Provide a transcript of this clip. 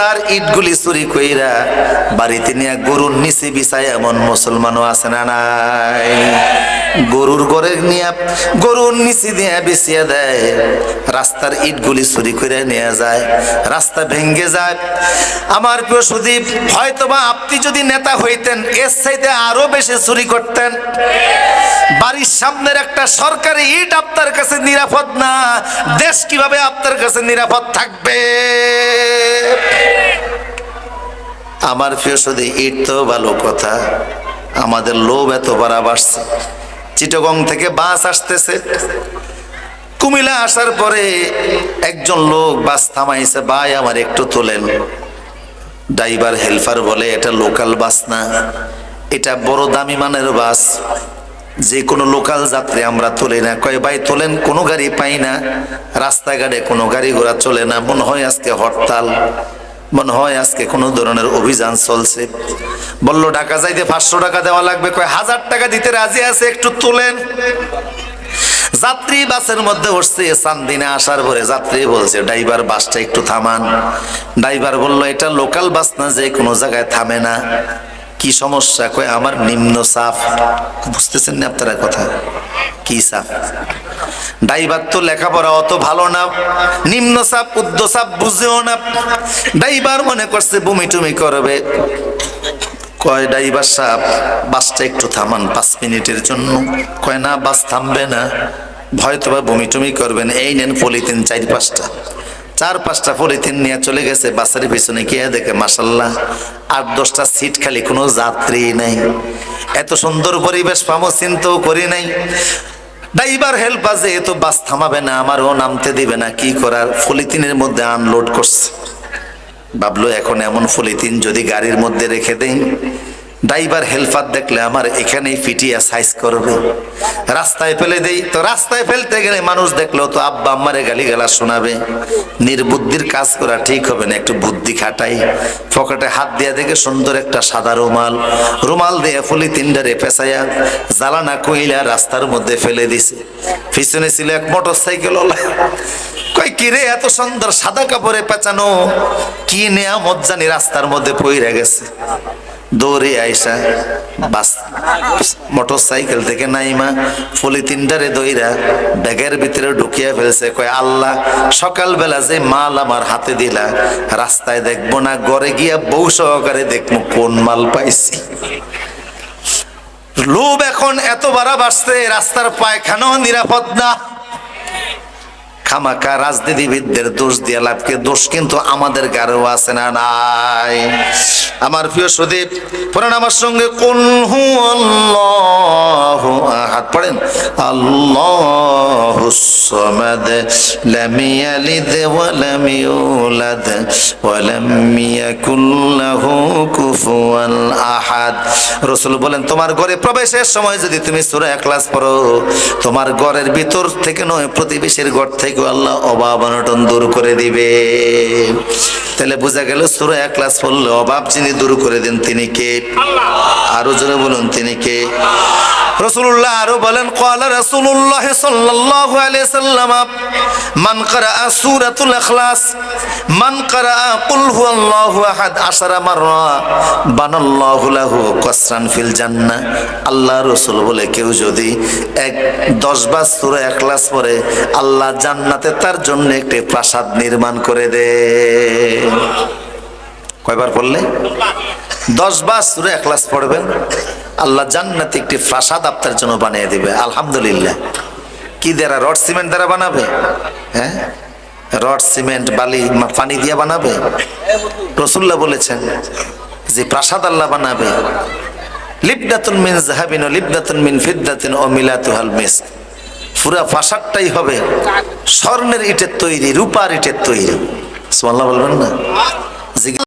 তার ইটগুলি চুরি কইরা বাড়িতে নিয়ে গরুর নিচে বিছায় এমন মুসলমানও আছে না নাই? গরুর ঘরে নিয়ে, গরুর নিচে দিয়ে বিছিয়ে দেয়। রাস্তার ইটগুলি চুরি করে নিয়ে যায়, রাস্তা ভেঙ্গে যায়। আমার প্রিয় সুদীপ, হয়তোবা আপনি যদি নেতা হইতেন, এর চাইতে আরও বেশি চুরি করতেন। বাড়ির সামনের একটা সরকারি ইট আপনার কাছে নিরাপদ না? দেশ কীভাবে আপনার কাছে নিরাপদ থাকবে? আমার প্রিয় শুধু ইট তো ভালো কথা, আমাদের লোভ এত বাড়া বাড়ছে। চিটগং থেকে বাস আসতেছে। কুমিলা আসার পরে একজন লোক বাস থামাইছে, ভাই, আমার একটু তোলেন। ড্রাইভার, হেল্পার বলে, এটা লোকাল বাস না, এটা বড় দামি মানের বাস। যে কোনো লোকাল যাত্রী আমরা তুলি না। কয়, ভাই, তোলেন, কোনো গাড়ি পাই না। রাস্তাঘাটে কোনো গাড়ি ঘোড়া চলে না। মনে হয় আজকে হরতাল। মনে হয় আজকে কোনো ধরনের অভিযান চলছে। বলল, ঢাকা যাইতে পাঁচশো টাকা দেওয়া লাগবে। কয়, হাজার টাকা দিতে রাজি আছে, একটু তোলেন। যাত্রী বাসের মধ্যে উঠছে চান্দিনে আসার পরে যাত্রী বলছে, ড্রাইভার বাসটা একটু থামান। ড্রাইভার বলল, এটা লোকাল বাস না, যে কোনো জায়গায় থামে না। কি সমস্যা? কয়, আমার নিম্ন চাপ। বুঝতেছেন না আপনারা কথা? কি চাপ? ড্রাইভার তো লেখাপড়া অত ভালো না। নিম্ন চাপ উদ্ধ চাপ বুঝেও না। ড্রাইভার মনে করছে বমি টুমি করবে। কয়, ড্রাইভার সাপ বাসটা একটু থামান পাঁচ মিনিটের জন্য। কয়, না, বাস থামবে না। হয়তো বা বমি টুমি করবেন এই নেন পলিথিন চার পাঁচটা। চার পাঁচটা পলিথিন নিয়ে চলে গেছে, বাসের পিছনে গিয়ে দেখে মাসাল্লাহ আট দশটা সিট খালি, কোনো যাত্রী নেই। এত সুন্দর পরিবেশ পাবো চিন্তাও করি নাই। ড্রাইভার হেল্প আছে, এ তো বাস থামাবে না, আমারও নামতে দিবে না, কি করার? পলিথিনের মধ্যে আনলোড করছে। ভাবলো এখন এমন পলিথিন যদি গাড়ির মধ্যে রেখে দেই ড্রাইভার হেল্পার দেখলে আমার এখানেই ফিটিয়া সাইজ করবে। রাস্তায় ফেলে দেই, তো রাস্তায় ফেলতে গেলে মানুষ দেখল তো আব্বা আম্মারে গালি গালা শোনাবে। নির্বুদ্ধির কাজ করা ঠিক হবে না, একটু বুদ্ধি খাটাই। পকেটে হাত দিয়া দেখে সুন্দর একটা সাদা রুমাল। রুমাল দিয়ে পলিথিনটারে পেঁচাইয়া জ্বালানা কইলা রাস্তার মধ্যে ফেলে দিছে। পিছনে ছিল এক মোটর সাইকেল কই কিরে এত সুন্দর সাদা কাপড়ে পেঁচানো। কি নেয়া মজ্জানি রাস্তার মধ্যে পইরা গেছে। দৌড়ে আইসা, বাস মোটর সাইকেল থেকে নাইমা পলিথিনটারে দইরা ব্যাগের ভিতরে ঢুকিয়া ফেলছে। কয়, আল্লাহ, সকালবেলা যে মাল আমার হাতে দিলা, রাস্তায় দেখব না, ঘরে গিয়া বউ সহকারে দেখব কোন মাল পাইছি। লোভ এখন এত বাড়া বাড়ছে রাস্তার পায়খানাও নিরাপদ না। খামাকা রাজনীতিবিদদের দোষ দিয়ে লাভকে দোষ কিন্তু আমাদের গারো আছে না নাই। আমার প্রিয় সুদীপ পুরান আমার সঙ্গে কোন হু পড়েন? আল্লাহ সামাদ লাম ইয়ালিদ ওয়া লাম ইউলাদ ওয়া লাম ইয়াকুল লাহু কুফুয়ান আহাদ। রাসূল বলেন তোমার ঘরে প্রবেশের সময় যদি তুমি সূরা ইখলাস পড়ো তোমার ঘরের ভিতর থেকে নয় প্রতিবেশীর ঘর থেকে আল্লাহ অভাব অনটন দূর করে দিবে। তাহলে বোঝা গেল সূরা ইখলাস পড়লে অভাব যিনি দূর করে দেন তিনি কে? আরও জোরে বলুন তিনি কে? রসুল্লাহ আরও বলেন কলা রসুল্লাহ সাল্লাল্লাহু আলাইহি সাল্লাম, মান করা সূরাতুল ইখলাস, মান করা কুল হুয়াল্লাহু আহাদ আশারা মাররা, বানাল্লাহু লাহু কসরান ফিল জান্নাহ। আল্লাহ রসুল বলে, কেউ যদি এক দশ বার সূরা ইখলাস পড়ে, আল্লাহ জান্নাতে তার জন্য একটি প্রাসাদ নির্মাণ করে দে। কয়বার পড়লে? দশ বার সুরে একলাস পড়বেন? আল্লাহ জান্নাতে একটি প্রাসাদ আপনার জন্য বানিয়ে দিবে, আলহামদুলিল্লাহ। কি দ্বারা? রড সিমেন্ট দ্বারা বানাবে? হ্যাঁ? রড, সিমেন্ট, বালি পানি দিয়ে বানাবে? রসুল্লাহ বলেছেন যে প্রাসাদ আল্লাহ বানাবে। লিবদাতুন মিন জাহাবিন ও লিবদাতুন মিন ফিদ্দাতিন ও মিলাতুহাল মিস পুরা প্রাসাদটাই হবে স্বর্ণের ইটের তৈরি, রূপার ইটের তৈরি। সুবহানাল্লাহ বলবেন না?